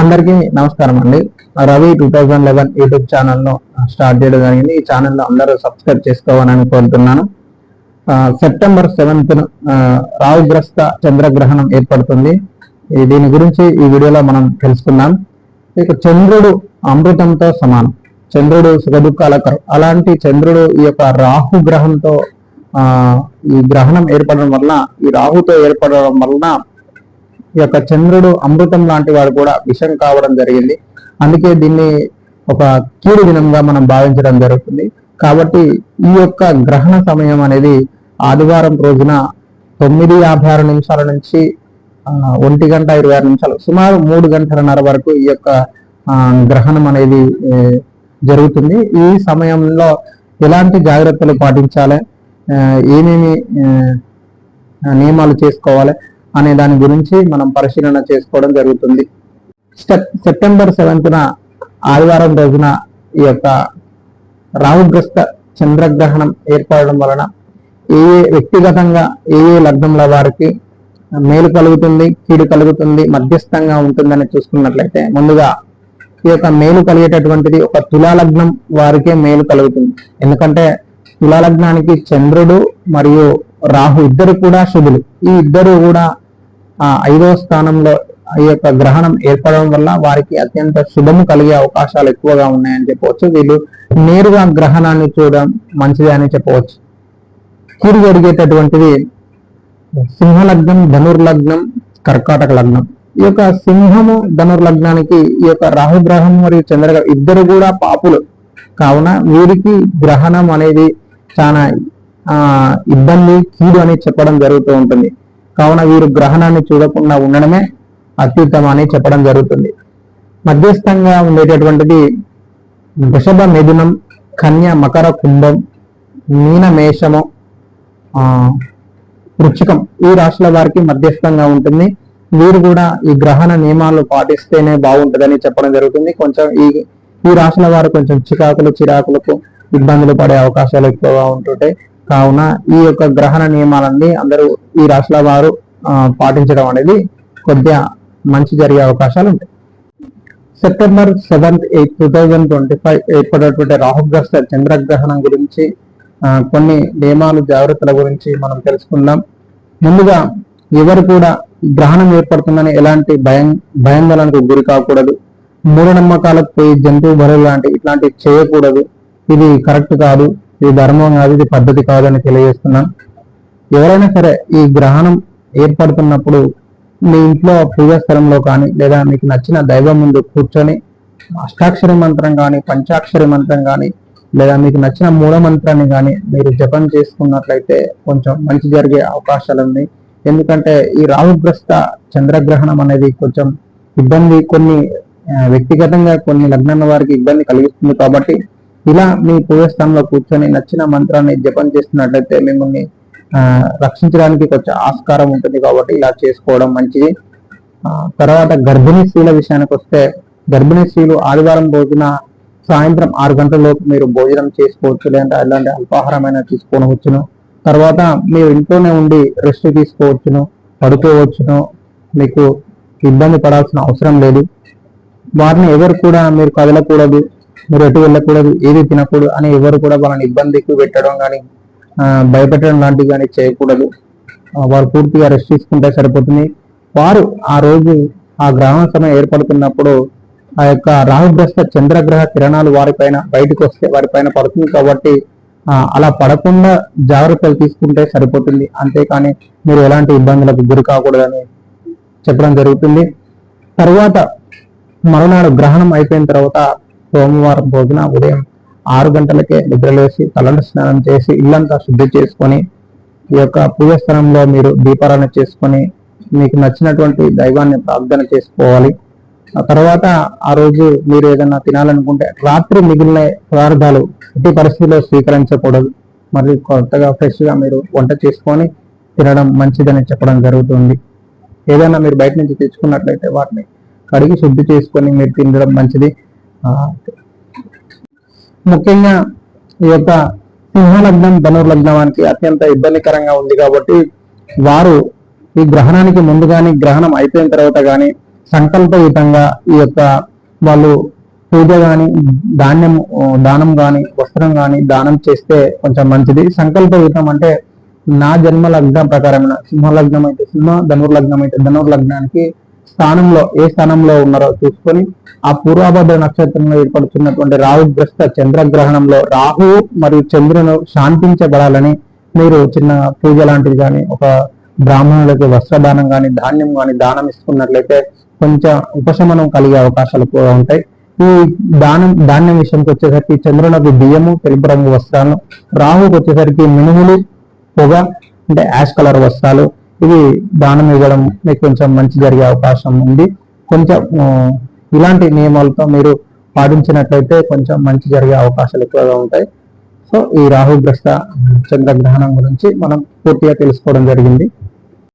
అందరికీ నమస్కారం అండి. Ravi two thousand eleven YouTube ఛానల్ను స్టార్ట్ చేయడం జరిగింది. ఈ ఛానల్లో అందరూ సబ్స్క్రైబ్ చేసుకోవాలని కోరుతున్నాను. సెప్టెంబర్ సెవెంత్ రావుగ్రస్త చంద్రగ్రహణం ఏర్పడుతుంది. దీని గురించి ఈ వీడియోలో మనం తెలుసుకుందాం. ఇక చంద్రుడు అమృతంతో సమానం. చంద్రుడు సుఖదుఖాలకరం అలాంటి చంద్రుడు ఈ యొక్క రాహు గ్రహంతో ఈ గ్రహణం ఏర్పడడం వలన ఈ రాహుతో ఏర్పడడం వలన ఈ యొక్క చంద్రుడు అమృతం లాంటి వాడు కూడా విషం కావడం జరిగింది. అందుకే దీన్ని ఒక కీడు దినంగా మనం భావించడం జరుగుతుంది. కాబట్టి ఈ యొక్క గ్రహణ సమయం అనేది ఆదివారం రోజున తొమ్మిది యాభై ఆరు నిమిషాల నుంచి ఒంటి గంట ఇరవై ఆరు నిమిషాలు సుమారు మూడు గంటలన్నర వరకు ఈ యొక్క గ్రహణం అనేది జరుగుతుంది. ఈ సమయంలో ఎలాంటి జాగ్రత్తలు పాటించాలి? ఏమేమి నియమాలు చేసుకోవాలి? అనే దాని గురించి మనం పరిశీలన చేసుకోవడం జరుగుతుంది. సెప్టెంబర్ సెవెంత్న ఆదివారం రోజున ఈ యొక్క రాహుగ్రస్త చంద్రగ్రహణం ఏర్పడడం వలన ఏ ఏ వ్యక్తిగతంగా ఏ ఏ లగ్నంల వారికి మేలు కలుగుతుంది కీడు కలుగుతుంది మధ్యస్థంగా ఉంటుందని చూసుకున్నట్లయితే ముందుగా ఈ యొక్క మేలు కలిగేటటువంటిది ఒక తులాలగ్నం వారికే మేలు కలుగుతుంది. ఎందుకంటే తులాలగ్నానికి చంద్రుడు మరియు రాహు ఇద్దరు కూడా శుభులు ఈ ఇద్దరు కూడా ఆ ఐదవ స్థానంలో ఈ యొక్క గ్రహణం ఏర్పడడం వల్ల వారికి అత్యంత శుభము కలిగే అవకాశాలు ఎక్కువగా ఉన్నాయని చెప్పవచ్చు. వీళ్ళు నేరుగా గ్రహణాన్ని చూడడం మంచిది అని చెప్పవచ్చు. కీడు జరిగేటటువంటిది సింహలగ్నం ధనుర్లగ్నం కర్కాటక లగ్నం. ఈ యొక్క సింహము ధనుర్లగ్నానికి ఈ యొక్క రాహుగ్రహం మరియు చంద్రగ్రహం ఇద్దరు కూడా పాపులు. కావున వీరికి గ్రహణం అనేది చాలా ఆ ఇబ్బంది కీడు అని చెప్పడం జరుగుతూ ఉంటుంది. కావున వీరు గ్రహణాన్ని చూడకుండా ఉండడమే అత్యుత్తమం అని చెప్పడం జరుగుతుంది. మధ్యస్థంగా ఉండేటటువంటిది వృషభ మిథునం కన్య మకర కుంభం మీన మేషము ఈ రాశుల వారికి మధ్యస్థంగా ఉంటుంది. వీరు కూడా ఈ గ్రహణ నియమాలు పాటిస్తేనే బాగుంటుందని చెప్పడం జరుగుతుంది. కొంచెం ఈ ఈ రాశుల వారు కొంచెం చికాకులు చిరాకులకు ఇబ్బందులు పడే అవకాశాలు ఎక్కువగా ఉంటుంటాయి. కావున ఈ యొక్క గ్రహణ నియమాలన్నీ అందరూ ఈ రాశుల వారు పాటించడం అనేది కొద్దిగా మంచి జరిగే అవకాశాలు ఉంటాయి. September seventh eighth two thousand twenty five ఏర్పడేటువంటి రాహుగ్రస్త చంద్రగ్రహణం గురించి కొన్ని నియమాలు జాగ్రత్తల గురించి మనం తెలుసుకుందాం. ముందుగా ఎవరు కూడా గ్రహణం ఏర్పడుతుందని ఎలాంటి భయం భయాందోళనకు గురి కాకూడదు. మూఢనమ్మకాలకు పోయి జంతువు బరువు లాంటి ఇట్లాంటివి చేయకూడదు. ఇది కరెక్ట్ కాదు. ఇది ధర్మం కాదు ఇది పద్ధతి కాదని తెలియజేస్తున్నాను ఎవరైనా సరే ఈ గ్రహణం ఏర్పడుతున్నప్పుడు మీ ఇంట్లో పూజా స్థలంలో కానీ లేదా మీకు నచ్చిన దైవం ముందు కూర్చొని అష్టాక్షరి మంత్రం కానీ పంచాక్షరి మంత్రం కానీ లేదా మీకు నచ్చిన మూల మంత్రాన్ని కానీ మీరు జపం చేసుకున్నట్లయితే కొంచెం మంచి జరిగే అవకాశాలు ఉన్నాయి ఎందుకంటే ఈ రాహుగ్రస్త చంద్రగ్రహణం అనేది కొంచెం ఇబ్బంది కొన్ని వ్యక్తిగతంగా కొన్ని లగ్నాల వారికి ఇబ్బంది కలిగిస్తుంది కాబట్టి ఇలా మీ పూజస్థానంలో కూర్చొని నచ్చిన మంత్రాన్ని జపం చేస్తున్నట్లయితే మిమ్మల్ని రక్షించడానికి కొంచెం ఆస్కారం ఉంటుంది కాబట్టి ఇలా చేసుకోవడం మంచిది. తర్వాత గర్భిణీ స్త్రీల విషయానికి వస్తే గర్భిణీ స్త్రీలు ఆదివారం రోజున సాయంత్రం ఆరు గంటలలోపు మీరు భోజనం చేసుకోవచ్చు లేదంటే అలాంటి అల్పాహారమైన తీసుకోవచ్చును తర్వాత మీరు ఇంట్లోనే ఉండి రెస్ట్ తీసుకోవచ్చును పడుకోవచ్చును మీకు ఇబ్బంది పడాల్సిన అవసరం లేదు. వారిని ఎవరు కూడా మీరు కదలకూడదు. మీరు ఎటు వెళ్ళకూడదు ఏది తినకూడదు అని ఎవరు కూడా వాళ్ళని ఇబ్బందికి పెట్టడం కానీ భయపెట్టడం లాంటివి కానీ చేయకూడదు. వారు పూర్తిగా రెస్ట్ తీసుకుంటే సరిపోతుంది. వారు ఆ రోజు ఆ గ్రహణ సమయం ఏర్పడుతున్నప్పుడు ఆ యొక్క రాహుగ్రస్త చంద్రగ్రహ కిరణాలు వారిపైన బయటకు వస్తే వారిపైన పడుతుంది కాబట్టి అలా పడకుండా జాగ్రత్తలు తీసుకుంటే సరిపోతుంది. అంతేకాని మీరు ఎలాంటి ఇబ్బందులకు గురి కాకూడదని చెప్పడం జరుగుతుంది. తర్వాత మరునాడు గ్రహణం అయిపోయిన తర్వాత సోమవారం రోజున ఉదయం ఆరు గంటలకే నిద్రలేసి తలంటు స్నానం చేసి ఇల్లంతా శుద్ధి చేసుకొని ఈ యొక్క పూజస్థానంలో మీరు దీపారాధన చేసుకొని మీకు నచ్చినటువంటి దైవాన్ని ప్రార్థన చేసుకోవాలి. ఆ తర్వాత ఆ రోజు మీరు ఏదైనా తినాలనుకుంటే రాత్రి మిగిలిన పదార్థాలు ఎట్టి పరిస్థితిలో స్వీకరించకూడదు. మరి కొత్తగా ఫ్రెష్గా మీరు వంట చేసుకొని తినడం మంచిదని చెప్పడం జరుగుతుంది. ఏదైనా మీరు బయట నుంచి తెచ్చుకున్నట్లయితే వాటిని కడిగి శుద్ధి చేసుకొని మీరు తినడం మంచిది. ముఖ్యంగా ఈ యొక్క సింహలగ్నం ధనుర్లగ్నానికి అత్యంత ఇబ్బందికరంగా ఉంది కాబట్టి వారు ఈ గ్రహణానికి ముందు కానీ గ్రహణం అయిపోయిన తర్వాత కానీ సంకల్పయుతంగా ఈ యొక్క వాళ్ళు పూజ గాని ధాన్యం దానం గాని వస్త్రం గాని దానం చేస్తే కొంచెం మంచిది. సంకల్పయుతం అంటే నా జన్మ లగ్నం ప్రకారమైన సింహ లగ్నం అయితే సింహ ధనుర్ లగ్నం అయితే ధనుర్ లగ్నానికి స్థానంలో ఏ స్థానంలో ఉన్నారో చూసుకొని ఆ పూర్వభద్ర నక్షత్రంలో ఏర్పడుతున్నటువంటి రాహుగ్రస్త చంద్రగ్రహణంలో రాహు మరియు చంద్రును శాంతించబడాలని మీరు చిన్న పూజ లాంటిది కానీ ఒక బ్రాహ్మణులకి వస్త్రదానం కానీ ధాన్యం కానీ దానం ఇస్తున్నట్లయితే కొంచెం ఉపశమనం కలిగే అవకాశాలు కూడా ఉంటాయి. ఈ దానం ధాన్యం విషయంకి వచ్చేసరికి చంద్రునకు బియ్యము తెలుపు రంగు వస్త్రాలు రాహుకి వచ్చేసరికి మినుములు పొగ అంటే యాష్ కలర్ వస్త్రాలు ఇది దానం ఇవ్వడం మీకు కొంచెం మంచి జరిగే అవకాశం ఉంది. కొంచెం ఇలాంటి నియమాలతో మీరు పాటించినట్లయితే కొంచెం మంచి జరిగే అవకాశాలు ఎక్కువగా ఉంటాయి. సో ఈ రాహుగ్రస్త చంద్రగ్రహణం గురించి మనం పూర్తిగా తెలుసుకోవడం జరిగింది.